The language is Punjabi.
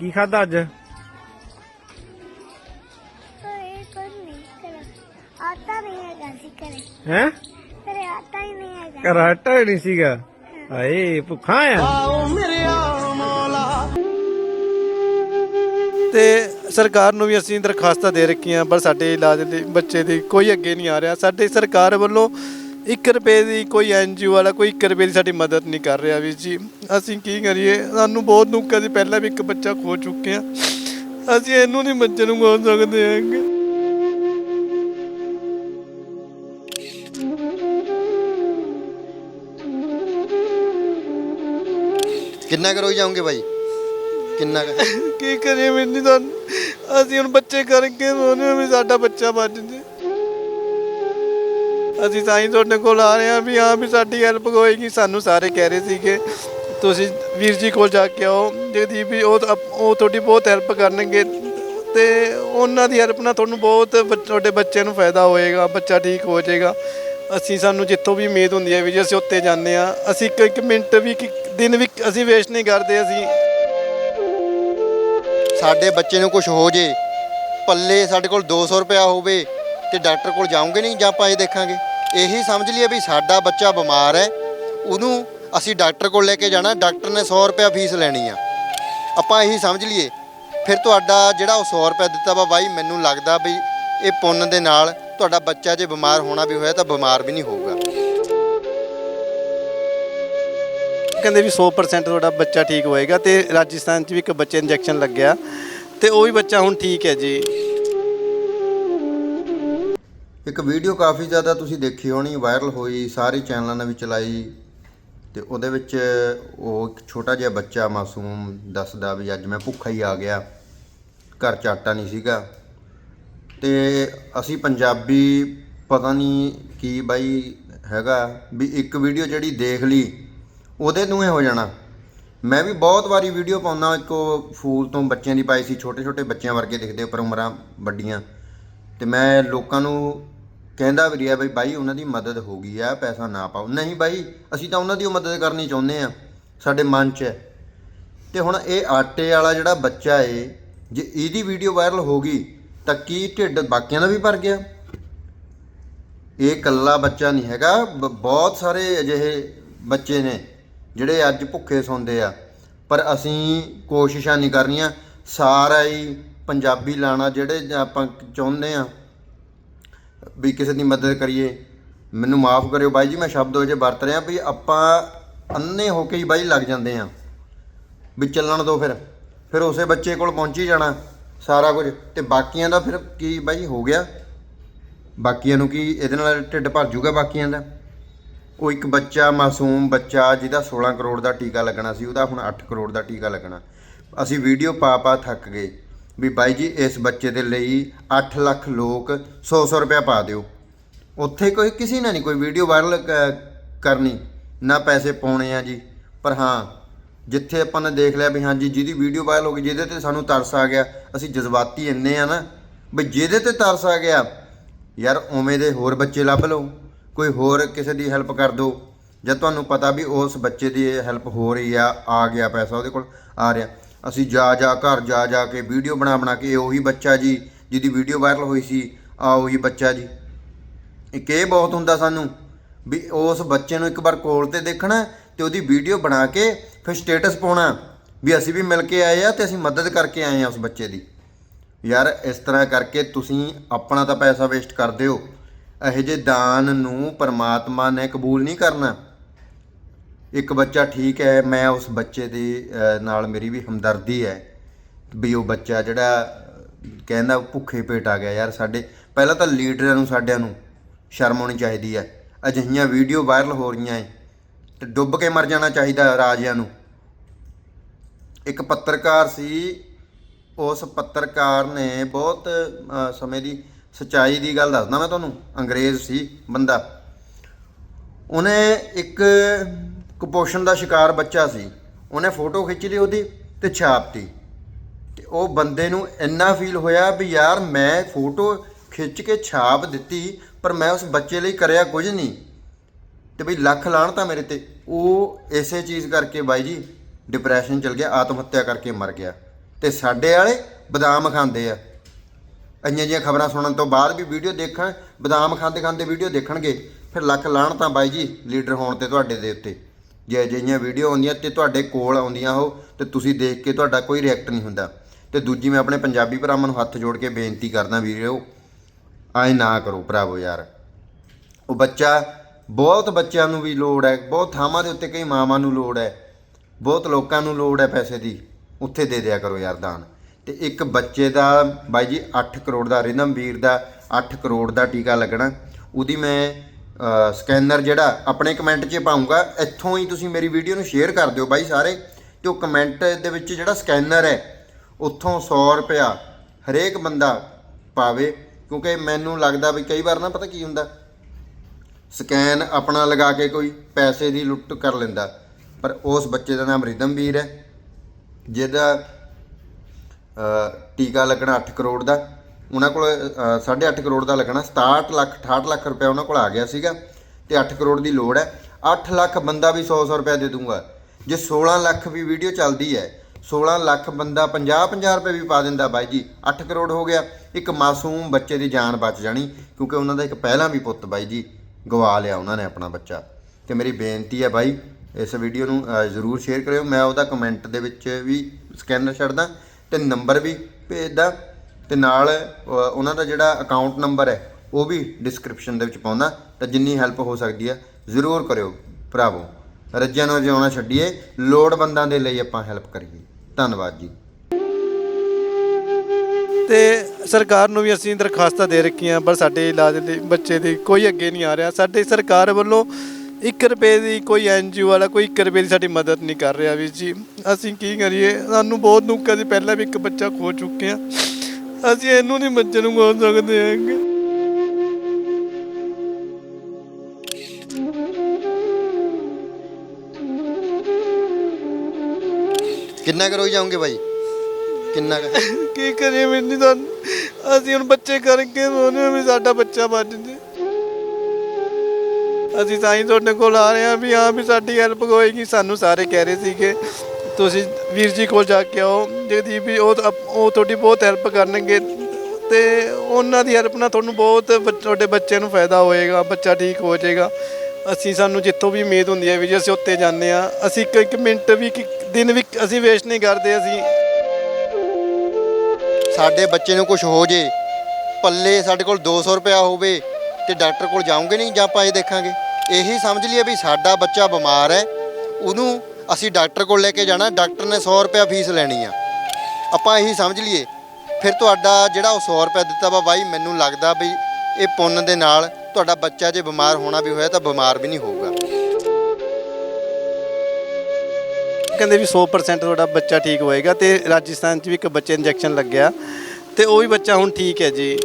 ਕੀ ਖਾਦਾ ਅੱਜ? ਹੈ? ਤੇਰੇ ਆਟਾ ਹੀ ਨਹੀਂ ਕਰ ਸੀਗਾ? ਹਾਏ ਭੁੱਖਾ ਆ। ਤੇ ਸਰਕਾਰ ਨੂੰ ਵੀ ਅਸੀਂ ਦਰਖਾਸਤਾਂ ਦੇ ਰੱਖੀਆਂ ਪਰ ਸਾਡੇ ਇਲਾਜ ਦੇ ਬੱਚੇ ਦੀ ਕੋਈ ਅੱਗੇ ਨਹੀਂ ਆ ਰਿਹਾ। ਸਾਡੇ ਸਰਕਾਰ ਵੱਲੋਂ 1 ਰੁਪਏ ਦੀ ਕੋਈ ਐਨਜੀਓ ਵਾਲਾ ਕੋਈ 1 ਰੁਪਏ ਦੀ ਸਾਡੀ ਮਦਦ ਨਹੀਂ ਕਰ ਰਿਹਾ ਵੀ ਜੀ। ਅਸੀਂ ਕੀ ਕਰੀਏ? ਸਾਨੂੰ ਬਹੁਤ ਦੁੱਖ ਹੈ ਜੀ ਪਹਿਲਾਂ ਵੀ ਇੱਕ ਬੱਚਾ ਖੋ ਚੁੱਕੇ ਆ ਅਸੀਂ ਇਹਨੂੰ ਨਹੀਂ ਬੱਚੇ ਨੂੰ ਖੋ ਸਕਦੇ ਹੈਗੇ। ਕਿੰਨਾ ਕਰੋ ਜਾਓਗੇ ਬਾਈ? ਕਿੰਨਾ ਕੁ? ਕੀ ਕਰੀਏ ਮੈਨੂੰ ਤਾਂ ਅਸੀਂ ਹੁਣ ਬੱਚੇ ਕਰਕੇ ਰੋਨੇ ਵੀ ਸਾਡਾ ਬੱਚਾ ਬਚ ਜੇ। ਅਸੀਂ ਤਾਂ ਹੀ ਤੁਹਾਡੇ ਕੋਲ ਆ ਰਹੇ ਹਾਂ ਵੀ ਹਾਂ ਵੀ ਸਾਡੀ ਹੈਲਪ ਹੋਏਗੀ। ਸਾਨੂੰ ਸਾਰੇ ਕਹਿ ਰਹੇ ਸੀਗੇ। ਤੁਸੀਂ ਵੀਰ ਜੀ ਕੋਲ ਜਾ ਕੇ ਆਓ। ਜਿਹਦੀ ਵੀ ਉਹ ਉਹ ਤੁਹਾਡੀ ਬਹੁਤ ਹੈਲਪ ਕਰਨਗੇ ਤੇ ਉਹਨਾਂ ਦੀ ਹੈਲਪ ਨਾਲ ਤੁਹਾਨੂੰ ਬਹੁਤ ਬੱਚ- ਤੁਹਾਡੇ ਬੱਚੇ ਨੂੰ ਫਾਇਦਾ ਹੋਏਗਾ, ਬੱਚਾ ਠੀਕ ਹੋ ਜਾਏਗਾ। ਅਸੀਂ ਸਾਨੂੰ ਜਿੱਥੋਂ ਵੀ ਉਮੀਦ ਹੁੰਦੀ ਹੈ ਵੀ ਜੇ, ਅਸੀਂ ਉੱਤੇ ਜਾਂਦੇ ਆ ਅਸੀਂ ਇੱਕ ਇੱਕ ਮਿੰਟ ਵੀ ਇੱਕ ਦਿਨ ਵੀ ਅਸੀਂ ਵੇਸਟ ਨਹੀਂ ਕਰਦੇ ਅਸੀਂ। ਸਾਡੇ ਬੱਚੇ ਨੂੰ ਕੁਝ ਹੋ ਜੇ, ਪੱਲੇ ਸਾਡੇ ਕੋਲ 200 ਰੁਪਇਆ ਹੋਵੇ ਤੇ ਡਾਕਟਰ ਕੋਲ ਜਾਓਗੇ ਨਹੀਂ ਜਾਂ ਆਪਾਂ ਇਹ ਦੇਖਾਂਗੇ? ਇਹੀ ਸਮਝ ਲਈਏ ਵੀ ਸਾਡਾ ਬੱਚਾ ਬਿਮਾਰ ਹੈ, ਉਹਨੂੰ ਅਸੀਂ ਡਾਕਟਰ ਕੋਲ ਲੈ ਕੇ ਜਾਣਾ, ਡਾਕਟਰ ਨੇ 100 ਰੁਪਇਆ ਫੀਸ ਲੈਣੀ ਆ। ਆਪਾਂ ਇਹੀ ਸਮਝ ਲਈਏ। ਫਿਰ ਤੁਹਾਡਾ ਜਿਹੜਾ ਉਹ 100 ਰੁਪਇਆ ਦਿੱਤਾ ਵਾ ਬਾਈ, ਮੈਨੂੰ ਲੱਗਦਾ ਵੀ ਇਹ ਪੁੰਨ ਦੇ ਨਾਲ ਤੁਹਾਡਾ ਬੱਚਾ ਜੇ ਬਿਮਾਰ ਹੋਣਾ ਵੀ ਹੋਇਆ ਤਾਂ ਬਿਮਾਰ ਵੀ ਨਹੀਂ ਹੋਊਗਾ। ਕਹਿੰਦੇ ਵੀ 100% ਤੁਹਾਡਾ ਬੱਚਾ ਠੀਕ ਹੋਏਗਾ ਤੇ ਰਾਜਸਥਾਨ 'ਚ ਵੀ ਇੱਕ ਬੱਚੇ ਇੰਜੈਕਸ਼ਨ ਲੱਗਿਆ ਤੇ ਉਹ ਵੀ ਬੱਚਾ ਹੁਣ ਠੀਕ ਹੈ ਜੀ। ਇੱਕ ਵੀਡੀਓ ਕਾਫੀ ਜ਼ਿਆਦਾ ਤੁਸੀਂ ਦੇਖੀ ਹੋਣੀ, ਵਾਇਰਲ ਹੋਈ, ਸਾਰੇ ਚੈਨਲਾਂ ਨੇ ਵੀ ਚਲਾਈ। ਤੇ ਉਹਦੇ ਵਿੱਚ ਉਹ ਇੱਕ ਛੋਟਾ ਜਿਹਾ ਬੱਚਾ ਮਾਸੂਮ ਦੱਸਦਾ ਵੀ ਅੱਜ ਮੈਂ ਭੁੱਖਾ ਹੀ ਆ ਗਿਆ, ਘਰ 'ਚ ਆਟਾ ਨਹੀਂ ਸੀਗਾ। ਤੇ ਅਸੀਂ ਪੰਜਾਬੀ ਪਤਾ ਨਹੀਂ ਕੀ ਬਾਈ ਹੈਗਾ ਵੀ ਇੱਕ ਵੀਡੀਓ ਜਿਹੜੀ ਦੇਖ ਲਈ, ਉਹਦੇ ਨੂੰ ਹੀ ਹੋ ਜਾਣਾ। ਮੈਂ ਵੀ ਬਹੁਤ ਵਾਰੀ ਵੀਡੀਓ ਪਾਉਂਦਾ, ਇੱਕ ਉਹ ਫੂਲ ਤੋਂ ਬੱਚਿਆਂ ਦੀ ਪਾਈ ਸੀ ਛੋਟੇ ਛੋਟੇ ਬੱਚਿਆਂ ਵਰਗੇ ਦਿਖਦੇ ਪਰ ਉਮਰਾਂ ਵੱਡੀਆਂ। ਤੇ ਮੈਂ ਲੋਕਾਂ ਨੂੰ ਕਹਿੰਦਾ ਵੀ ਰਿਹਾ ਬਈ ਬਾਈ ਉਹਨਾਂ ਦੀ ਮਦਦ ਹੋ ਗਈ ਆ, ਪੈਸਾ ਨਾ ਪਾਓ। ਨਹੀਂ ਬਾਈ, ਅਸੀਂ ਤਾਂ ਉਹਨਾਂ ਦੀ ਉਹ ਮਦਦ ਕਰਨੀ ਚਾਹੁੰਦੇ ਆ। ਸਾਡੇ ਮਨ 'ਚ ਹੈ। ਤੇ ਹੁਣ ਇਹ ਆਟੇ ਵਾਲਾ ਜਿਹੜਾ ਬੱਚਾ ਏ, ਜੇ ਇਹਦੀ ਵੀਡੀਓ ਵਾਇਰਲ ਹੋ ਗਈ, ਤਾਂ ਕੀ ਢਿੱਡ ਬਾਕੀਆਂ ਦਾ ਵੀ ਭਰ ਗਿਆ? ਇਹ ਇਕੱਲਾ ਬੱਚਾ ਨਹੀਂ ਹੈਗਾ। ਬ- ਬਹੁਤ ਸਾਰੇ ਅਜਿਹੇ ਬੱਚੇ ਨੇ, ਜਿਹੜੇ ਅੱਜ ਭੁੱਖੇ ਸੌਂਦੇ ਆ। ਪਰ ਅਸੀਂ ਕੋਸ਼ਿਸ਼ਾਂ ਨਹੀਂ ਕਰਨੀਆਂ। ਸਾਰਾ ਹੀ ਪੰਜਾਬੀ ਲਾਣਾ ਜਿਹੜੇ ਆਪਾਂ ਚਾਹੁੰਦੇ ਆ। ਵੀ ਕਿਸੇ ਦੀ ਮਦਦ ਕਰੀਏ। ਮੈਨੂੰ ਮਾਫ ਕਰਿਓ ਬਾਈ ਜੀ, ਮੈਂ ਸ਼ਬਦ ਉਹ ਜੇ ਵਰਤ ਰਿਹਾ ਵੀ ਆਪਾਂ ਅੰਨੇ ਹੋ ਕੇ ਹੀ ਬਾਈ ਲੱਗ ਜਾਂਦੇ ਆ ਵੀ ਚੱਲਣ ਦੋ ਫਿਰ। ਫਿਰ ਉਸੇ ਬੱਚੇ ਕੋਲ ਪਹੁੰਚੀ ਜਾਣਾ ਸਾਰਾ ਕੁਝ। ਤੇ ਬਾਕੀਆਂ ਦਾ ਫਿਰ ਕੀ ਬਾਈ, ਹੋ ਗਿਆ। ਬਾਕੀਆਂ ਨੂੰ ਕੀ ਇਹਦੇ ਨਾਲ ਢਿੱਡ ਭਰ ਜੂਗਾ ਬਾਕੀਆਂ ਦਾ? ਉਹ ਇੱਕ ਬੱਚਾ, ਮਾਸੂਮ ਬੱਚਾ ਜਿਹਦਾ 16 ਕਰੋੜ ਦਾ ਟੀਕਾ ਲੱਗਣਾ ਸੀ, ਉਹਦਾ ਹੁਣ 8 ਕਰੋੜ ਦਾ ਟੀਕਾ ਲੱਗਣਾ। ਅਸੀਂ ਵੀਡੀਓ ਪਾ ਪਾ ਥੱਕ ਗਏ। ਵੀ ਬਾਈ ਜੀ, ਇਸ ਬੱਚੇ ਦੇ ਲਈ 8 ਲੱਖ ਲੋਕ 100 100 ਰੁਪਇਆ ਪਾ ਦਿਓ। ਉੱਥੇ ਕੋਈ, ਕਿਸੇ ਨੇ ਨਹੀਂ ਕੋਈ ਵੀਡੀਓ ਵਾਇਰਲ ਕਰਨੀ। ਨਾ ਪੈਸੇ ਪਾਉਣੇ ਆ ਜੀ। ਪਰ ਹਾਂ, ਜਿੱਥੇ ਆਪਾਂ ਨੇ ਦੇਖ ਲਿਆ ਵੀ ਹਾਂਜੀ ਜਿਹਦੀ ਵੀਡੀਓ ਵਾਇਰਲ ਹੋ ਗਈ, ਜਿਹਦੇ ਤੇ ਸਾਨੂੰ ਤਰਸ ਆ ਗਿਆ, ਅਸੀਂ ਜਜ਼ਬਾਤੀ ਇੰਨੇ ਆ ਨਾ, ਵੀ ਜਿਹਦੇ ਤੇ ਤਰਸ ਆ ਗਿਆ, ਯਾਰ ਉਵੇਂ ਦੇ ਹੋਰ ਬੱਚੇ ਲੱਭ ਲਓ। ਕੋਈ ਹੋਰ ਕਿਸੇ ਦੀ ਹੈਲਪ ਕਰ ਦਿਓ। ਜਦ ਤੁਹਾਨੂੰ ਪਤਾ ਵੀ ਉਸ ਬੱਚੇ ਦੀ ਹੈਲਪ ਹੋ ਰਹੀ ਆ ਆ ਗਿਆ ਪੈਸਾ ਉਹਦੇ ਕੋਲ, ਆ ਰਿਹਾ। ਅਸੀਂ ਜਾ ਜਾ ਘਰ ਜਾ ਜਾ ਕੇ ਵੀਡੀਓ ਬਣਾ ਬਣਾ ਕੇ ਇਹ ਉਹੀ ਬੱਚਾ ਜੀ, ਜਿਹਦੀ ਵੀਡੀਓ ਵਾਇਰਲ ਹੋਈ ਸੀ, ਆ ਉਹੀ ਬੱਚਾ ਜੀ। ਇੱਕ ਇਹ ਬਹੁਤ ਹੁੰਦਾ ਸਾਨੂੰ ਵੀ ਉਸ ਬੱਚੇ ਨੂੰ ਇੱਕ ਵਾਰ ਕੋਲ ਤੇ ਦੇਖਣਾ ਤੇ ਉਹਦੀ ਵੀਡੀਓ ਬਣਾ ਕੇ ਫਿਰ ਸਟੇਟਸ ਪਾਉਣਾ ਵੀ ਅਸੀਂ ਵੀ ਮਿਲ ਕੇ ਆਏ ਆ ਤੇ ਅਸੀਂ ਮਦਦ ਕਰਕੇ ਆਏ ਆ ਉਸ ਬੱਚੇ ਦੀ। ਯਾਰ, ਇਸ ਤਰ੍ਹਾਂ ਕਰਕੇ ਤੁਸੀਂ ਆਪਣਾ ਤਾਂ ਪੈਸਾ ਵੇਸਟ ਕਰਦੇ ਹੋ। ਇਹੋ ਜਿਹੇ ਦਾਨ ਨੂੰ ਪਰਮਾਤਮਾ ਨੇ ਕਬੂਲ ਨਹੀਂ ਕਰਨਾ। ਇੱਕ ਬੱਚਾ ਠੀਕ ਹੈ, ਮੈਂ ਉਸ ਬੱਚੇ ਦੇ ਨਾਲ ਮੇਰੀ ਵੀ ਹਮਦਰਦੀ ਹੈ ਵੀ ਉਹ ਬੱਚਾ ਜਿਹੜਾ, ਕਹਿੰਦਾ ਭੁੱਖੇ ਪੇਟ ਆ ਗਿਆ ਯਾਰ ਸਾਡੇ, ਪਹਿਲਾਂ ਤਾਂ ਲੀਡਰਾਂ ਨੂੰ, ਸਾਡਿਆਂ ਨੂੰ ਸ਼ਰਮ ਆਉਣੀ ਚਾਹੀਦੀ ਹੈ। ਅਜਿਹੀਆਂ ਵੀਡੀਓ ਵਾਇਰਲ ਹੋ ਰਹੀਆਂ ਏ, ਤੇ ਡੁੱਬ ਕੇ ਮਰ ਜਾਣਾ ਚਾਹੀਦਾ ਰਾਜਿਆਂ ਨੂੰ। ਇੱਕ ਪੱਤਰਕਾਰ ਸੀ, ਉਸ ਪੱਤਰਕਾਰ ਨੇ ਬਹੁਤ ਸਮੇਂ ਦੀ ਸਚਾਈ ਦੀ ਗੱਲ ਦੱਸਦਾ ਮੈਂ ਤੁਹਾਨੂੰ, ਅੰਗਰੇਜ਼ ਸੀ ਬੰਦਾ। ਉਹਨੇ ਇੱਕ ਕੁਪੋਸ਼ਣ ਦਾ ਸ਼ਿਕਾਰ ਬੱਚਾ ਸੀ। ਉਹਨੇ ਫੋਟੋ ਖਿੱਚ ਲਈ ਉਹਦੀ ਤੇ ਛਾਪਤੀ। ਤੇ ਉਹ ਬੰਦੇ ਨੂੰ ਇੰਨਾ ਫੀਲ ਹੋਇਆ ਵੀ ਯਾਰ ਮੈਂ ਫੋਟੋ ਖਿੱਚ ਕੇ ਛਾਪ ਦਿੱਤੀ, ਪਰ ਮੈਂ ਉਸ ਬੱਚੇ ਲਈ ਕਰਿਆ ਕੁਝ ਨਹੀਂ। ਤੇ ਬਈ ਲੱਖ ਲਾਣ ਤਾਂ ਮੇਰੇ ਤੇ। ਉਹ ਇਸੇ ਚੀਜ਼ ਕਰਕੇ ਬਾਈ ਜੀ ਡਿਪਰੈਸ਼ਨ ਚਲ ਗਿਆ, ਆਤਮ ਹੱਤਿਆ ਕਰਕੇ ਮਰ ਗਿਆ। ਤੇ ਸਾਡੇ ਵਾਲੇ ਬਦਾਮ ਖਾਂਦੇ ਆ। ਇੰਨੀਆਂ ਜਿਹੀਆਂ ਖਬਰਾਂ ਸੁਣਨ ਤੋਂ ਬਾਅਦ ਵੀ ਵੀਡੀਓ ਦੇਖਣ ਬਦਾਮ ਖਾਂਦੇ ਖਾਂਦੇ ਵੀਡੀਓ ਦੇਖਣਗੇ। ਫਿਰ ਲੱਖ ਲਾਹਣ ਤਾਂ ਬਾਈ ਜੀ ਲੀਡਰ ਹੋਣ ਤੇ ਤੁਹਾਡੇ ਦੇ ਉੱਤੇ। ਜੇ ਅਜਿਹੀਆਂ ਵੀਡੀਓ ਆਉਂਦੀਆਂ ਤੇ ਤੁਹਾਡੇ ਕੋਲ ਆਉਂਦੀਆਂ ਉਹ, ਤੇ ਤੁਸੀਂ ਦੇਖ ਕੇ ਤੁਹਾਡਾ ਕੋਈ ਰਿਐਕਟ ਨਹੀਂ ਹੁੰਦਾ। ਤੇ ਦੂਜੀ ਮੈਂ ਆਪਣੇ ਪੰਜਾਬੀ ਭਰਾਵਾਂ ਨੂੰ ਹੱਥ ਜੋੜ ਕੇ ਬੇਨਤੀ ਕਰਦਾ ਵੀਰੋ ਆਏ ਨਾ ਕਰੋ ਭਰਾਵੋ ਯਾਰ। ਉਹ ਬੱਚਾ, ਬਹੁਤ ਬੱਚਿਆਂ ਨੂੰ ਵੀ ਲੋੜ ਹੈ, ਬਹੁਤ ਥਾਵਾਂ ਦੇ ਉੱਤੇ ਕਈ ਮਾਵਾਂ ਨੂੰ ਲੋੜ ਹੈ, ਬਹੁਤ ਲੋਕਾਂ ਨੂੰ ਲੋੜ ਹੈ ਪੈਸੇ ਦੀ, ਉੱਥੇ ਦੇ ਦਿਆ ਕਰੋ ਯਾਰ ਦਾਨ। ਤੇ ਇੱਕ ਬੱਚੇ ਦਾ, ਬਾਈ ਜੀ 8 ਕਰੋੜ ਦਾ ਰਿਦਮ ਵੀਰ ਦਾ 8 ਕਰੋੜ ਦਾ ਟੀਕਾ ਲੱਗਣਾ, ਉਹਦੀ ਮੈਂ ਸਕੈਨਰ ਜਿਹੜਾ, ਆਪਣੇ ਕਮੈਂਟ 'ਚ ਪਾਉਂਗਾ ਇੱਥੋਂ ਹੀ ਤੁਸੀਂ ਮੇਰੀ ਵੀਡੀਓ ਨੂੰ ਸ਼ੇਅਰ ਕਰ ਦਿਓ ਬਾਈ ਸਾਰੇ। ਤੇ ਉਹ ਕਮੈਂਟ ਦੇ ਵਿੱਚ ਜਿਹੜਾ ਸਕੈਨਰ ਹੈ, ਉੱਥੋਂ 100 ਰੁਪਿਆ ਹਰੇਕ ਬੰਦਾ ਪਾਵੇ। ਕਿਉਂਕਿ ਮੈਨੂੰ ਲੱਗਦਾ ਵੀ ਕਈ ਵਾਰ ਨਾ ਪਤਾ ਕੀ ਹੁੰਦਾ, ਸਕੈਨ ਆਪਣਾ ਲਗਾ ਕੇ ਕੋਈ ਪੈਸੇ ਦੀ ਲੁੱਟ ਕਰ ਲੈਂਦਾ। ਪਰ ਉਸ ਬੱਚੇ ਦਾ ਨਾਮ ਰਿਦਮਵੀਰ ਹੈ, ਜਿਹਦਾ ਟੀਕਾ ਲੱਗਣਾ 8 ਕਰੋੜ ਦਾ। ਉਹਨਾਂ ਕੋਲ ਅ, 8.5 ਕਰੋੜ ਦਾ ਲੱਗਣਾ 67 ਲੱਖ 68 ਲੱਖ ਰੁਪਏ ਉਹਨਾਂ ਕੋਲ ਆ ਗਿਆ ਸੀਗਾ ਤੇ 8 ਕਰੋੜ ਦੀ ਲੋੜ ਹੈ। 8 ਲੱਖ ਬੰਦਾ ਵੀ 100 100 ਰੁਪਏ ਦੇ ਦੂੰਗਾ। ਜੇ 16 ਲੱਖ ਵੀ ਵੀਡੀਓ ਚੱਲਦੀ ਹੈ 16 ਲੱਖ ਬੰਦਾ 50 50 ਰੁਪਏ ਵੀ ਪਾ ਦਿੰਦਾ ਬਾਈ ਜੀ। 8 ਕਰੋੜ ਹੋ ਗਿਆ ਇੱਕ ਮਾਸੂਮ ਬੱਚੇ ਦੀ ਜਾਨ ਬਚ ਜਾਣੀ ਕਿਉਂਕਿ ਉਹਨਾਂ ਦਾ ਇੱਕ ਪਹਿਲਾਂ ਵੀ ਪੁੱਤ ਬਾਈ ਜੀ ਗਵਾ ਲਿਆ ਉਹਨਾਂ ਨੇ ਆਪਣਾ ਬੱਚਾ। ਤੇ ਮੇਰੀ ਬੇਨਤੀ ਹੈ ਬਾਈ ਇਸ ਵੀਡੀਓ ਨੂੰ ਜ਼ਰੂਰ ਸ਼ੇਅਰ ਕਰਿਓ। ਮੈਂ ਉਹਦਾ ਕਮੈਂਟ ਦੇ ਵਿੱਚ ਵੀ ਸਕੈਨਰ ਛੱਡਦਾ ਤੇ ਨੰਬਰ ਵੀ ਭੇਜਦਾ। ਤੇ ਨਾਲ ਉਹਨਾਂ ਦਾ ਜਿਹੜਾ ਅਕਾਊਂਟ ਨੰਬਰ ਹੈ, ਉਹ ਵੀ ਡਿਸਕ੍ਰਿਪਸ਼ਨ ਦੇ ਵਿੱਚ ਪਾਉਂਦਾ। ਤਾਂ ਜਿੰਨੀ ਹੈਲਪ ਹੋ ਸਕਦੀ ਹੈ ਜ਼ਰੂਰ ਕਰਿਓ, ਭਰਾਵੋ। ਰੱਜਿਆਂ ਨੂੰ ਜਿਉਣਾ ਛੱਡੀਏ, ਲੋੜਵੰਦਾਂ ਦੇ ਲਈ ਆਪਾਂ ਹੈਲਪ ਕਰੀਏ। ਧੰਨਵਾਦ ਜੀ। ਤੇ ਸਰਕਾਰ ਨੂੰ ਵੀ ਅਸੀਂ ਦਰਖਾਸਤਾਂ ਦੇ ਰੱਖੀਆਂ, ਪਰ ਸਾਡੇ ਇਲਾਜ ਦੇ ਬੱਚੇ ਦੀ ਕੋਈ ਅੱਗੇ ਨਹੀਂ ਆ ਰਿਹਾ। ਸਾਡੇ ਸਰਕਾਰ ਵੱਲੋਂ 1 ਰੁਪਏ ਦੀ ਕੋਈ ਐਨਜੀਓ ਵਾਲਾ, ਕੋਈ 1 ਰੁਪਏ ਦੀ ਸਾਡੀ ਮਦਦ ਨਹੀਂ ਕਰ ਰਿਹਾ ਵੀਰ ਜੀ। ਅਸੀਂ ਕੀ ਕਰੀਏ? ਸਾਨੂੰ ਬਹੁਤ ਦੁੱਖ ਹੈ ਜੀ, ਪਹਿਲਾਂ ਵੀ ਇੱਕ ਬੱਚਾ ਖੋ ਚੁੱਕੇ ਆ ਅਸੀਂ ਇਹਨੂੰ ਨਹੀਂ ਬੱਚੇ ਨੂੰ ਖੋ ਸਕਦੇ ਹੈਗੇ। ਕਿੰਨਾ ਕਰੋਈ ਜਾਓਗੇ ਬਾਈ? ਕਿੰਨਾ ਕੁ? ਕੀ ਕਰੀਏ ਜੀ ਤੁਹਾਨੂੰ ਅਸੀਂ ਹੁਣ ਬੱਚੇ ਕਰਕੇ ਸੋਨੇ ਵੀ ਸਾਡਾ ਬੱਚਾ ਬਚ ਜੇ। ਅਸੀਂ ਤਾਂ ਹੀ ਤੁਹਾਡੇ ਕੋਲ ਆ ਰਹੇ ਹਾਂ ਵੀ ਹਾਂ ਵੀ ਸਾਡੀ ਹੈਲਪ ਹੋਏਗੀ ਸਾਨੂੰ ਸਾਰੇ ਕਹਿ ਰਹੇ ਸੀਗੇ। ਤੁਸੀਂ ਵੀਰ ਜੀ ਕੋਲ ਜਾ ਕੇ ਆਓ। ਜਗਦੀਪ ਵੀ ਉਹ ਤਾਂ- ਉਹ ਤੁਹਾਡੀ ਬਹੁਤ ਹੈਲਪ ਕਰਨਗੇ ਤੇ ਉਹਨਾਂ ਦੀ ਹੈਲਪ ਨਾਲ ਤੁਹਾਨੂੰ ਬਹੁਤ ਬ ਤੁਹਾਡੇ ਬੱਚੇ ਨੂੰ ਫਾਇਦਾ ਹੋਏਗਾ, ਬੱਚਾ ਠੀਕ ਹੋ ਜਾਏਗਾ। ਅਸੀਂ ਸਾਨੂੰ ਜਿੱਥੋਂ ਵੀ ਉਮੀਦ ਹੁੰਦੀ ਹੈ ਵੀ ਜੀ, ਅਸੀਂ ਉੱਤੇ ਜਾਂਦੇ ਆ ਅਸੀਂ ਇੱਕ ਇੱਕ ਮਿੰਟ ਵੀ ਇੱਕ ਦਿਨ ਵੀ ਅਸੀਂ ਵੇਸਟ ਨਹੀਂ ਕਰਦੇ, ਅਸੀਂ ਸਾਡੇ ਬੱਚੇ ਨੂੰ ਕੁਝ ਹੋ ਜੇ, ਪੱਲੇ ਸਾਡੇ ਕੋਲ 200 ਰੁਪਇਆ ਹੋਵੇ ਤੇ ਡਾਕਟਰ ਕੋਲ ਜਾਉਂਗੇ ਨਹੀਂ ਜਾਂ ਆਪਾਂ ਇਹ ਦੇਖਾਂਗੇ। ਇਹੀ ਸਮਝ ਲਈਏ ਵੀ ਸਾਡਾ ਬੱਚਾ ਬਿਮਾਰ ਹੈ, ਉਹਨੂੰ ਅਸੀਂ ਡਾਕਟਰ ਕੋਲ ਲੈ ਕੇ ਜਾਣਾ, ਡਾਕਟਰ ਨੇ 100 ਰੁਪਇਆ ਫੀਸ ਲੈਣੀ ਆ। ਆਪਾਂ ਇਹੀ ਸਮਝ ਲਈਏ। ਫਿਰ ਤੁਹਾਡਾ ਜਿਹੜਾ ਉਹ 100 ਰੁਪਇਆ ਦਿੱਤਾ ਵਾ ਬਾਈ, ਮੈਨੂੰ ਲੱਗਦਾ ਵੀ ਇਹ ਪੁੰਨ ਦੇ ਨਾਲ ਤੁਹਾਡਾ ਬੱਚਾ ਜੇ ਬਿਮਾਰ ਹੋਣਾ ਵੀ ਹੋਇਆ ਤਾਂ ਬਿਮਾਰ ਵੀ ਨਹੀਂ ਹੋਊਗਾ। ਕਹਿੰਦੇ ਵੀ 100% ਤੁਹਾਡਾ ਬੱਚਾ ਠੀਕ ਹੋਏਗਾ ਤੇ ਰਾਜਸਥਾਨ 'ਚ ਵੀ ਇੱਕ ਬੱਚੇ ਇੰਜੈਕਸ਼ਨ ਲੱਗਿਆ ਤੇ ਉਹ ਵੀ ਬੱਚਾ ਹੁਣ ਠੀਕ ਹੈ ਜੀ।